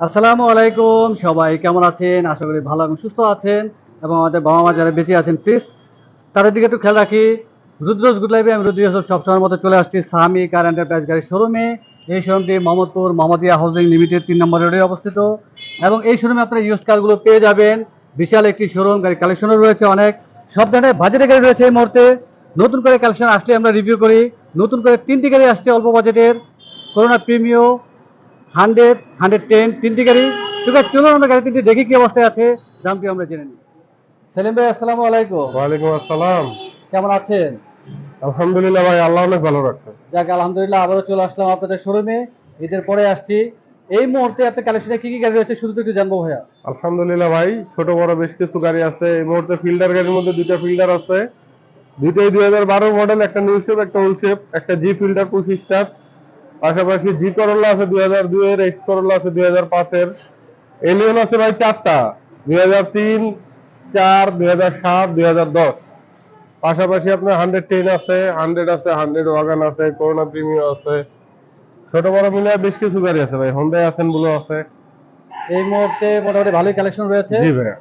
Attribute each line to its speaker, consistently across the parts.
Speaker 1: আসসালামু আলাইকুম, সবাই কেমন আছেন? আশা করি ভালো এবং সুস্থ আছেন এবং আমাদের বাবা মা যারা বেঁচে আছেন প্লিজ তাদের দিকে একটু খেয়াল রাখি। রুদ্রজ গুড আমি রুদ্র সবসময়ের মতো চলে আসছি সামি কার এন্টারপ্রাইজ গাড়ির শোরুমে এই শোরুমটি মোহাম্মদপুর মোহাম্মদিয়া হাউজিং লিমিটেড তিন নম্বর রোডে অবস্থিত। এবং এই শোরুমে আপনারা ইউজ কারগুলো পেয়ে যাবেন। বিশাল একটি শোরুম গাড়ি কালেকশনও রয়েছে অনেক। সব ধরনের বাজেটের গাড়ি রয়েছে এই মুহূর্তে। নতুন করে কালেকশন আসলে আমরা রিভিউ করি। নতুন করে তিনটি গাড়ি আসছে অল্প বাজেটের Corona Premio hundred hundred ten তিনটি গাড়ি। ঠিক আছে চলুন আমরা গাড়ি তিনটি। দেখি কি অবস্থায় আছে। দামটি আমরা জেনে নিই। সেলিম ভাই আসসালামু আলাইকুম।
Speaker 2: ওয়ালাইকুম আসসালাম।
Speaker 1: কেমন আছেন?
Speaker 2: আলহামদুলিল্লাহ ভাই আল্লাহ অনেক ভালো রাখছে।
Speaker 1: যাক আলহামদুলিল্লাহ আবারও চলে আসলাম আপনাদের শোরুমে। ঈদের পরে আসছি। এই মুহূর্তে আপনার কালেকশনে কি কি গাড়ি রয়েছে শুরু একটু জানব ভাইয়া।
Speaker 2: আলহামদুলিল্লাহ ভাই ছোট বড় বেশ কিছু গাড়ি আছে। এই মুহূর্তে ফিল্ডার গাড়ির মধ্যে দুইটা ফিল্ডার আছে। দুইটাই দুই হাজার বারো মডেল একটা নিউ শেপ একটা ওল্ড শেপ একটা জি ফিল্ডার পঁচিশ স্টার পাশাপাশি জি করোলা আছে দুই হাজার দুই এর এক্স করোলা আছে দুই হাজার পাঁচের। এলিয়ন আছে ভাই চারটা দুই হাজার তিন চার দুই হাজার সাত দুই হাজার দশ। পাশাপাশি আপনার হান্ড্রেড টেন আছে হান্ড্রেড আছে হান্ড্রেড ওয়াগান আছে করোনা প্রিমিয়াম আছে। ছোট বড় মিলে বেশ কিছু গাড়ি আছে ভাই হন্ডাই আছেন বলে আছে।
Speaker 1: এই মুহূর্তে মোটামুটি ভালোই কালেকশন রয়েছে।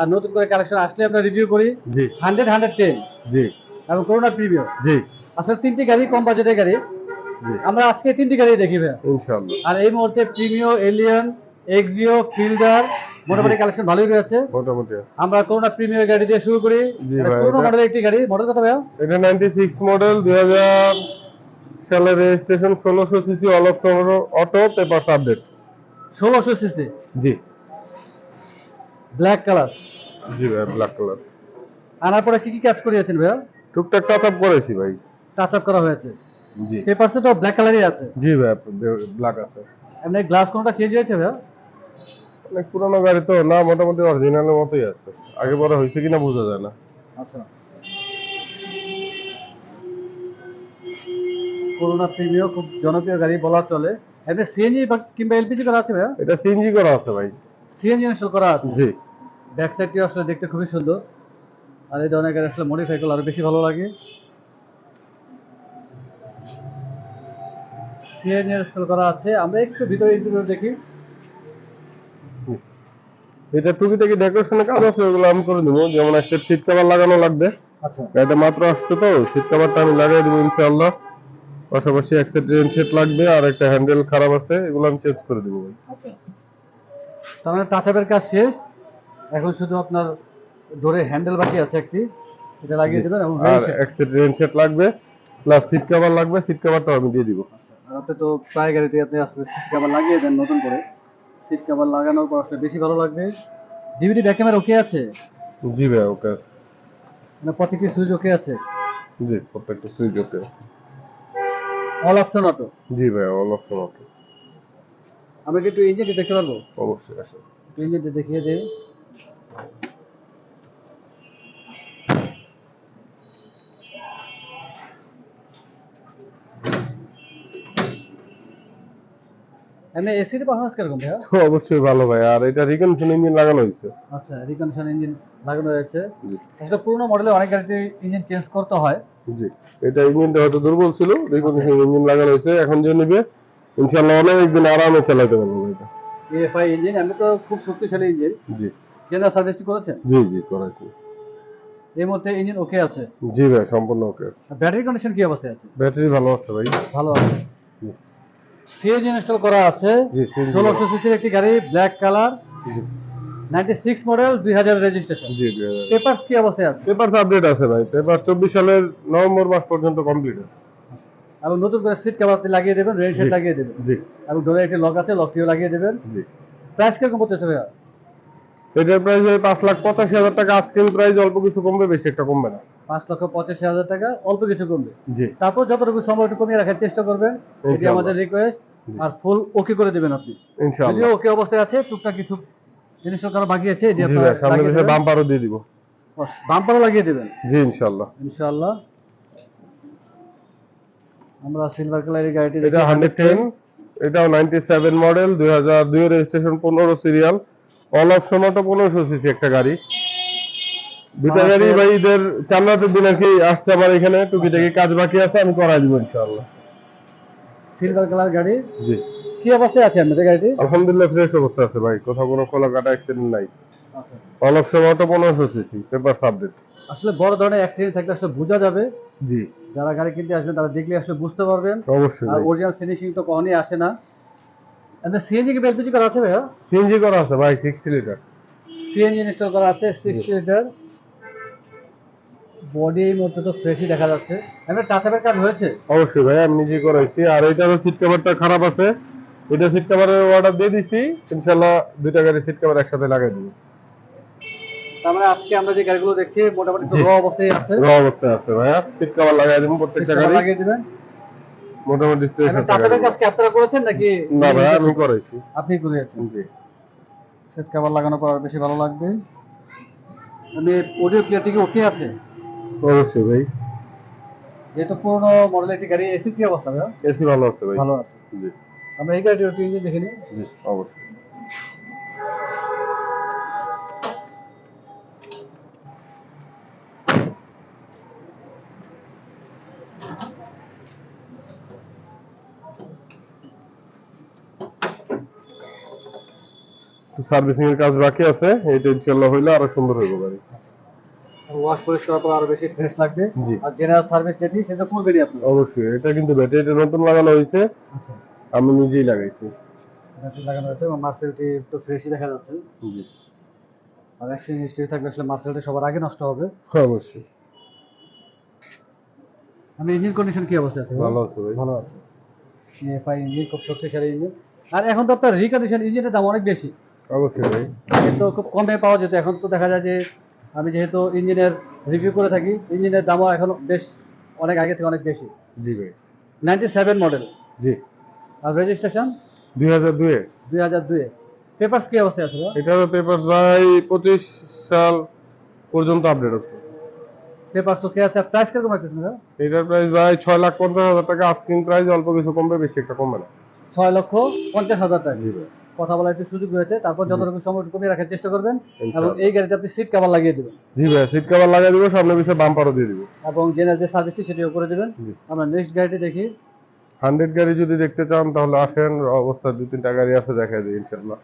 Speaker 1: আর নতুন করে কালেকশন আসলে আমরা রিভিউ করি।
Speaker 2: জি।
Speaker 1: Hundred hundred ten.
Speaker 2: জি।
Speaker 1: এবং করোনা প্রিমিয়াম।
Speaker 2: জি।
Speaker 1: আসলে তিনটি গাড়ি কম বাজেটের গাড়ি। আমরা আজকে তিনটি গাড়ি দেখি
Speaker 2: ইনশাআল্লাহ।
Speaker 1: আর এই মুহূর্তে প্রিমিও এলিয়ন এক্সিও ফিল্ডার মোটামুটি কালেকশন ভালোই রয়েছে।
Speaker 2: মোটামুটি
Speaker 1: আমরা করোনা প্রিমিয়ার গাড়ি দিয়ে শুরু করি।
Speaker 2: ভাই, এটা-
Speaker 1: মডেলের একটি গাড়ি। মডেল কত ভাইয়া?
Speaker 2: এটা নাইনটি সিক্স মডেল দুই হাজার সালের রেজিস্ট্রেশন ষোলোশো CC all of auto paper update
Speaker 1: ষোলোশো সিসি
Speaker 2: জি।
Speaker 1: ব্ল্যাক কালার
Speaker 2: জি ভাই ব্ল্যাক কালার
Speaker 1: আনার পরে কি কি কাজ করিয়েছেন ভাইয়া?
Speaker 2: টুকটাক টাচ আপ করেছি ভাই।
Speaker 1: টাচ আপ করা হয়েছে। তো ব্ল্যাক কালারই আছে।
Speaker 2: জি ভাই ব্ল্যাক আছে।
Speaker 1: এমনি গ্লাস কোনটা চেঞ্জ হয়েছে
Speaker 2: অনেক পুরোনো গাড়ি তো না মোটামুটি অরিজিনালের মতোই আছে। আগে পরে হয়েছে কিনা বোঝা যায় না।
Speaker 1: আচ্ছা। করোনা প্রিমিও খুব জনপ্রিয় গাড়ি বলা চলে। এমনি সিএনজি কিংবা এলপিজি করা আছে ভাইয়া
Speaker 2: এটা সিএনজি করা আছে ভাই।
Speaker 1: সিএনজি ইনস্টল করা আছে?
Speaker 2: জি।
Speaker 1: ব্যাক সাইডটি আসলে দেখতে খুবই সুন্দর। আর এই ধরনের গাড়ি আসলে মডিফাই করলে আরও বেশি ভালো লাগে। ইনস্টল করা আছে। আমরা একটু ভিতরে ইন্টারভিউ দেখি।
Speaker 2: এটা টুকিটাকি ডেকোরেশনের কাজ আছে ওগুলো আমি করে দেবো। যেমন একটা সিট কভার লাগানো লাগবে।
Speaker 1: আচ্ছা।
Speaker 2: এটা মাত্র আসছে তো সিট কভারটা আমি লাগিয়ে দেবো ইনশাআল্লাহ। পাশাপাশি একটা সেট লাগবে আর একটা হ্যান্ডেল খারাপ আছে এগুলো আমি চেঞ্জ করে দেবো।
Speaker 1: তার মানে টাচ আপের কাজ শেষ। এখন শুধু আপনার ডোরে হ্যান্ডেল বাকি আছে একটি। এটা লাগিয়ে। দেবেন এবং
Speaker 2: আর একটা ট্রেন সেট লাগবে। প্লাস সিট কভার লাগবে সিট কভারটাও আমি দিয়ে দিব।
Speaker 1: আচ্ছা আর আপনি তো প্রায় গাড়িতে আপনি আসলে সিট কভার লাগিয়ে দেন নতুন করে। সিট কভার লাগানোর পর আসলে বেশি ভালো লাগবে। ডিভিডি ব্যাক ক্যামেরা ওকে আছে?
Speaker 2: জি ভাই ওকে আছে।
Speaker 1: মানে প্রত্যেকটি সুইচ ওকে আছে?
Speaker 2: জি প্রত্যেকটা সুইচ ওকে আছে।
Speaker 1: অল অপশন অটো
Speaker 2: জি ভাই অল অপশন ওকে
Speaker 1: আমরা কি একটু ইঞ্জিনটি দেখতে পারব?
Speaker 2: অবশ্যই
Speaker 1: একটু ইঞ্জিনটি দেখিয়ে দিই। এসির পারফরমেন্স কীরকম ভাইয়া?
Speaker 2: অবশ্যই ভালো ভাই আর এটা রিকনশন ইঞ্জিন লাগানো হয়েছে।
Speaker 1: আচ্ছা রিকন্ডিশন ইঞ্জিন লাগানো হয়েছে। আসলে পুরোনো মডেলে অনেক গাড়িতে ইঞ্জিন চেঞ্জ করতে হয়।
Speaker 2: জি এটা ইঞ্জিনটা হয়তো দুর্বল ছিল রিকনশন ইঞ্জিন লাগানো হয়েছে এখন যে নিবে ইনশাআল্লাহ অনেকদিন আরামে চালাতে পারব এটা।
Speaker 1: এএফআই ইঞ্জিন এমনি তো খুব শক্তিশালী ইঞ্জিন
Speaker 2: জি।
Speaker 1: জেনারেল সার্ভিসটি করেছেন?
Speaker 2: জি জি করাইছি
Speaker 1: এই মুহূর্তে ইঞ্জিন ওকে আছে?
Speaker 2: জি ভাই সম্পূর্ণ ওকে আছে।
Speaker 1: ব্যাটারি কন্ডিশন কি অবস্থায় আছে?
Speaker 2: ব্যাটারি ভালো আছে ভাই।
Speaker 1: ভালো আছে। সিএনজি ইনস্টল করা আছে। ষোলোশো সিসির একটি গাড়ি black colour ninety six model দুই হাজার রেজিস্ট্রেশন
Speaker 2: জি
Speaker 1: পেপারস কি অবস্থায় আছে?
Speaker 2: পেপার আপডেট আছে ভাই। পেপার চব্বিশ সালের নভেম্বর মাস পর্যন্ত কমপ্লিট আছে।
Speaker 1: এবং নতুন করে সিট কভার লাগিয়ে দেবেন রেল। লাগিয়ে দেবেন।
Speaker 2: জি।
Speaker 1: এবং ডোরে একটি লক আছে লকটিও লাগিয়ে দেবেন।
Speaker 2: জি।
Speaker 1: প্রাইস কীরকম পড়তেছে ভাইয়া?
Speaker 2: এটার প্রাইস পাঁচ লাখ পঁচাশি হাজার টাকা। আজকের প্রাইস অল্প কিছু কমবে বেশি একটা কমবে না।
Speaker 1: পাঁচ লক্ষ পঁচাশি হাজার টাকা অল্প কিছু কমবে। তারপর যতটুকু সময় একটু কমিয়ে রাখার চেষ্টা করবেন এটি আমাদের রিকোয়েস্ট আর ফুল ওকে করে দেবেন আপনি। যদিও ওকে অবস্থায় আছে টুকটাক কিছু জিনিস করা বাকি আছে এটি আপনারা
Speaker 2: সামনে দেশে বাম্পারও দিয়ে দিব।
Speaker 1: বাম্পারও লাগিয়ে দেবেন।
Speaker 2: জি ইনশাআল্লাহ।
Speaker 1: ইনশাআল্লাহ। আমরা সিলভার কালারের গাড়িটি
Speaker 2: এটা
Speaker 1: দেখি।
Speaker 2: হান্ড্রেড টেন এটাও নাইনটি সেভেন মডেল দুই হাজার দুই রেজিস্ট্রেশন পনেরো সিরিয়াল অল অপশন অটো পনেরোশো সিসি একটা গাড়ি। দুটা গাড়ি ভাই ঈদের দিন আর কি আসছে আমার এখানে টুকিটাকি কাজ বাকি আছে আমি করাই দিব ইনশাআল্লাহ।
Speaker 1: সিলভার কালার গাড়ি?
Speaker 2: জি।
Speaker 1: কি অবস্থায় আছে আপনাদের গাড়িটি?
Speaker 2: আলহামদুলিল্লাহ ফ্রেশ অবস্থা আছে ভাই কোথাও কোনো খোলা কাটা অ্যাক্সিডেন্ট নাই।
Speaker 1: আচ্ছা।
Speaker 2: সময় তো সিসি পেপার
Speaker 1: আসলে বড় ধরনের অ্যাক্সিডেন্ট থাকলে আসলে বোঝা যাবে।
Speaker 2: জি।
Speaker 1: যারা গাড়ি কিনতে আসবেন তারা দেখলে আসলে বুঝতে পারবেন।
Speaker 2: অবশ্যই
Speaker 1: আর অরিজিনাল ফিনিশিং তো কখনই আসে না। আপনার সিএনজি কি করা আছে ভাইয়া?
Speaker 2: সিএনজি করা আছে ভাই সিক্সটি লিটার
Speaker 1: সিএনজি ইনস্টল করা আছে সিক্সটি লিটার বডি মধ্যে তো ফ্রেশই দেখা যাচ্ছে। আপনার টাচ আপের কাজ হয়েছে?
Speaker 2: অবশ্যই ভাই আমি নিজে করাইছি। আর এটারও সিট কভারটা খারাপ আছে। এটা সিট কভারের অর্ডার দিয়ে দিছি। ইনশাল্লাহ দুইটা গাড়ি সিট কভার একসাথে লাগাই দিব।
Speaker 1: তার মানে আজকে আমরা যে গাড়িগুলো দেখছি মোটামুটি র অবস্থায় আছে।
Speaker 2: র অবস্থায় আছে ভাইয়া। সিট কভার লাগাই দিব প্রত্যেকটা গাড়ি।
Speaker 1: লাগিয়ে দিবেন?
Speaker 2: মোটামুটি ফ্রেশ আছে
Speaker 1: টাচ আপের কাজ কি আপনারা করেছেন নাকি
Speaker 2: না ভাই আমি করাইছি।
Speaker 1: আপনি করেছেন
Speaker 2: জি।
Speaker 1: সেট কভার লাগানো পর বেশি ভালো লাগবে? অডিও কি ওকে আছে?
Speaker 2: অবশ্যই ভাই।
Speaker 1: পুরোনো মডেল একটি গাড়ি এসি কি অবস্থা ভাইয়া
Speaker 2: এসি ভালো আছে ভাই।
Speaker 1: ভালো আছে।
Speaker 2: জি।
Speaker 1: আমরা এই গাড়িটির একটু ইঞ্জিন দেখে নিই।
Speaker 2: জি অবশ্যই। সার্ভিসিং এর কাজ বাকি আছে এটা ইনশাআল্লাহ হইলে আরও সুন্দর হইব গাড়ি।
Speaker 1: ওয়াশ পলিশ করার পর আরও বেশি ফ্রেশ লাগবে। আর জেনারেল সার্ভিস যেটি সেটা করবেনই আপনি
Speaker 2: অবশ্যই এটা কিন্তু ব্যাটারিটা নতুন লাগানো হয়েছে।
Speaker 1: আচ্ছা।
Speaker 2: আমি নিজেই লাগাইছি।
Speaker 1: ব্যাটারি লাগানো হয়েছে এবং মার্সেলটি তো ফ্রেশই দেখা যাচ্ছে।
Speaker 2: জি।
Speaker 1: আর অ্যাক্সিডেন্ট হিস্ট্রি থাকলে আসলে মার্সেলটি সবার আগে নষ্ট হবে।
Speaker 2: অবশ্যই।
Speaker 1: আমি ইঞ্জিন কন্ডিশন কি অবস্থা আছে?
Speaker 2: ভালো আছে ভাই।
Speaker 1: ভালো আছে। এফআই ইঞ্জিন খুব শক্তিশালী ইঞ্জিন আর এখন তো আপনার রিকন্ডিশন ইঞ্জিনের দাম অনেক বেশি।
Speaker 2: অবশ্যই ভাই।
Speaker 1: তো খুব কমে পাওয়া যেত। এখন তো দেখা যায় যে আমি যেহেতু ইঞ্জিনের রিভিউ করে থাকি ইঞ্জিনের দামও এখন বেশ অনেক আগে থেকে অনেক বেশি।
Speaker 2: জি ভাই।
Speaker 1: নাইনটি সেভেন মডেল
Speaker 2: জি।
Speaker 1: আর রেজিস্ট্রেশন
Speaker 2: দুই হাজার দুয়ে
Speaker 1: দুই হাজার দুয়ে পেপার্স কি অবস্থায় আছে
Speaker 2: এটারও পেপার ভাই পঁচিশ সাল পর্যন্ত আপডেট আছে।
Speaker 1: পেপার্স তো কে আছে? প্রাইস কীরকম রাখতেছেন ভাইয়া?
Speaker 2: এটার প্রাইস ভাই ছয় লাখ পঞ্চাশ হাজার টাকা। আস্কিং প্রাইস অল্প কিছু কমবে বেশি একটা কমবে না।
Speaker 1: ছয় লক্ষ পঞ্চাশ হাজার টাকা।
Speaker 2: জি ভাই।
Speaker 1: কথা বলার একটু সুযোগ রয়েছে। তারপর যতটুকু সময় কমিয়ে রাখার চেষ্টা করবেন এবং এই গাড়িতে আপনি সিট কভার লাগিয়ে দেবেন।
Speaker 2: জি ভাই সিট কভার লাগিয়ে দিব সামনে পিছিয়ে বাম্পারও দিয়ে দিব।
Speaker 1: এবং জেনারেল যে সার্ভিসটি সেটিও করে দেবেন। আমরা নেক্সট গাড়িটি দেখি।
Speaker 2: হান্ড্রেড গাড়ি যদি দেখতে চান তাহলে আসেন অবস্থা দুই তিনটা গাড়ি আছে দেখাই দিই ইনশাল্লাহ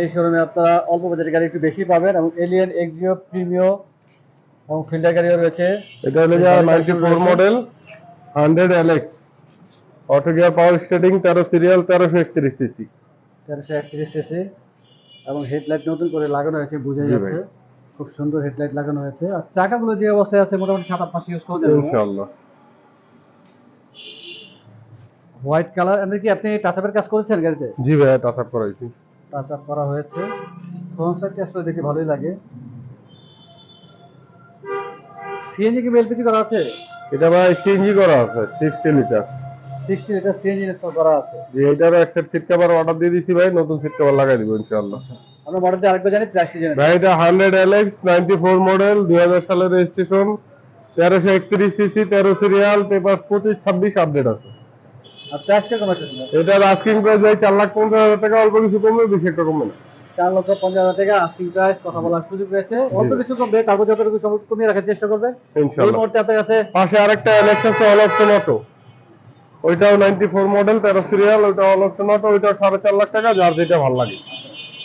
Speaker 1: এই শোরুমে আপনারা অল্প বাজারের গাড়ি একটু বেশি পাবেন এবং এলিয়ান এক্সিও প্রিমিও এবং ফিল্ডার গাড়িও রয়েছে।
Speaker 2: এটা হলো ninety four model hundred LX auto gear power starting তেরো সিরিয়াল তেরোশো একত্রিশ সিসি
Speaker 1: তেরোশো একত্রিশ সিসি এবং হেডলাইট নতুন করে লাগানো হয়েছে বোঝা যাচ্ছে। খুব সুন্দর হেডলাইট লাগানো হয়েছে। আর চাকাগুলো যে অবস্থায় আছে মোটামুটি সাত আট মাস ইউজ করে হোয়াইট কালার এমনি কি আপনি টাচ আপের কাজ করেছেন গাড়িতে?
Speaker 2: জি ভাই টাচ আপ করাইছি।
Speaker 1: টাচ আপ করা হয়েছে। সাইডটি আসলে দেখে ভালোই লাগে। সিএনজি কি এলপিজি করা আছে?
Speaker 2: এটা ভাই সিএনজি করা আছে sixty litre
Speaker 1: sixty litre CNG install করা আছে।
Speaker 2: যে এটারও এক সেট সিট কভার অর্ডার দিয়ে দিছি ভাই নতুন সিট কভার লাগাই দিব ইনশাল্লাহ
Speaker 1: আমরা মডেলটি আরেকবার জানি প্রাইসটি জানি?
Speaker 2: ভাই এটা hundred LX ninety four model দুই হাজার সালের রেজিস্ট্রেশন তেরোশো একত্রিশ সিসি তেরো সিরিয়াল পেপার পঁচিশ ছাব্বিশ আপডেট আছে।
Speaker 1: আর প্রাইস কীরকম আছে?
Speaker 2: এটার আস্কিং প্রাইস ভাই চার লাখ পঞ্চাশ হাজার টাকা অল্প কিছু কমবে বেশি একটা কমবে না।
Speaker 1: চার লক্ষ পঞ্চাশ হাজার টাকা আস্কিং প্রাইস কথা বলার সুযোগ রয়েছে। অল্প কিছু কমবে কাগজ যতটুকু সব কমিয়ে রাখার চেষ্টা করবেন। এই
Speaker 2: ইনশাল্লাহ
Speaker 1: মুহূর্তে আপনার কাছে
Speaker 2: পাশে আরেকটা অল অপশন অটো ওইটাও নাইনটি ফোর মডেল তেরো সিরিয়াল ওইটা অল অপশন অটো ওইটা সাড়ে চার লাখ টাকা যার যেটা ভালো লাগে।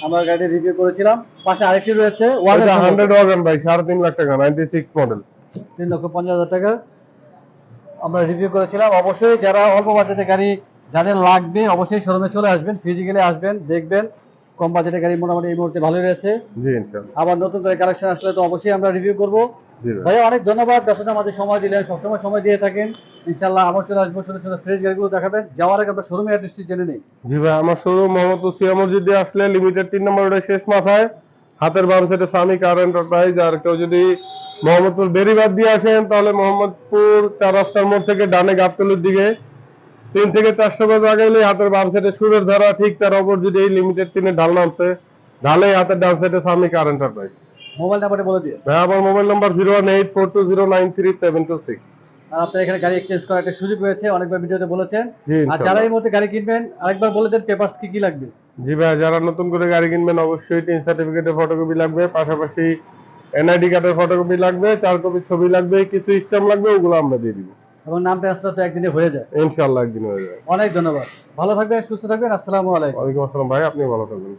Speaker 1: আমরা গাড়ি রিভিউ করেছিলাম। পাশে আরেকটি রয়েছে
Speaker 2: ওইটা হান্ড্রেড ওয়াগন ভাই সাড়ে তিন লাখ টাকা নাইনটি সিক্স মডেল
Speaker 1: তিন লক্ষ পঞ্চাশ হাজার টাকা। আমরা রিভিউ করেছিলাম। অবশ্যই যারা অল্প বাজেটের গাড়ি যাদের লাগবে অবশ্যই শোরুমে চলে আসবেন ফিজিক্যালি আসবেন দেখবেন। কম বাজেটের গাড়ি মোটামুটি এই মুহূর্তে ভালোই রয়েছে।
Speaker 2: জি ইনশাল্লাহ
Speaker 1: আবার নতুন করে কালেকশন আসলে তো অবশ্যই আমরা রিভিউ করব।
Speaker 2: ভাই।
Speaker 1: ভাইয়া অনেক ধন্যবাদ। ব্যস্ততা আমাদের সময় দিলেন। সবসময় সময় দিয়ে থাকেন। ইনশাল্লাহ আবার চলে আসব সুন্দর সুন্দর ফ্রেশ গাড়িগুলো দেখাবেন। যাওয়ার আগে আমরা শোরুমে অ্যাড্রেসটি জেনে নিই।
Speaker 2: জি ভাই আমার শোরুম মোহাম্মদ সিয়া মসজিদ আসলে লিমিটেড তিন নম্বর রোডের শেষ মাথায়। হাতের বাম সাইডে সামি কার এন্টারপ্রাইজ আর কেউ যদি মোহাম্মদপুর বেরিবাদ দিয়ে আসেন তাহলে মোহাম্মদপুর চার রাস্তার মোড় থেকে ডানে গাবতলির দিকে। তিন থেকে চারশো গজ আগে হাতের বাম সাইডে সুরের ধারা ঠিক তার অপর যদি এই লিমিটেড তিনে ঢাল নামছে। ঢালে হাতের ডান সাইডে সামি কার এন্টারপ্রাইজ
Speaker 1: মোবাইল নাম্বারটা বলে দিয়ে
Speaker 2: ভাই আমার mobile number zero one eight four two zero nine three seven two six.
Speaker 1: আর আপনার এখানে গাড়ি এক্সচেঞ্জ করার একটা সুযোগ রয়েছে অনেকবার ভিডিওতে বলেছেন। আর যারা এই মুহূর্তে গাড়ি কিনবেন আরেকবার বলে দেন পেপারস কি কি লাগবে।
Speaker 2: জি ভাই যারা নতুন করে গাড়ি কিনবেন অবশ্যই টিন সার্টিফিকেটের ফটোকপি লাগবে পাশাপাশি এনআইডি কার্ডের ফটোকপি লাগবে চার কপি ছবি লাগবে কিছু স্ট্যাম্প লাগবে ওগুলো আমরা দিয়ে দিব।
Speaker 1: এবং নাম ট্রান্সফার তো একদিনে হয়ে যায়।
Speaker 2: ইনশাল্লাহ একদিন হয়ে যাবে
Speaker 1: অনেক ধন্যবাদ। ভালো থাকবেন সুস্থ থাকবেন আসসালামু আলাইকুম।
Speaker 2: ওয়ালাইকুম আসসালাম ভাই আপনি ভালো থাকবেন।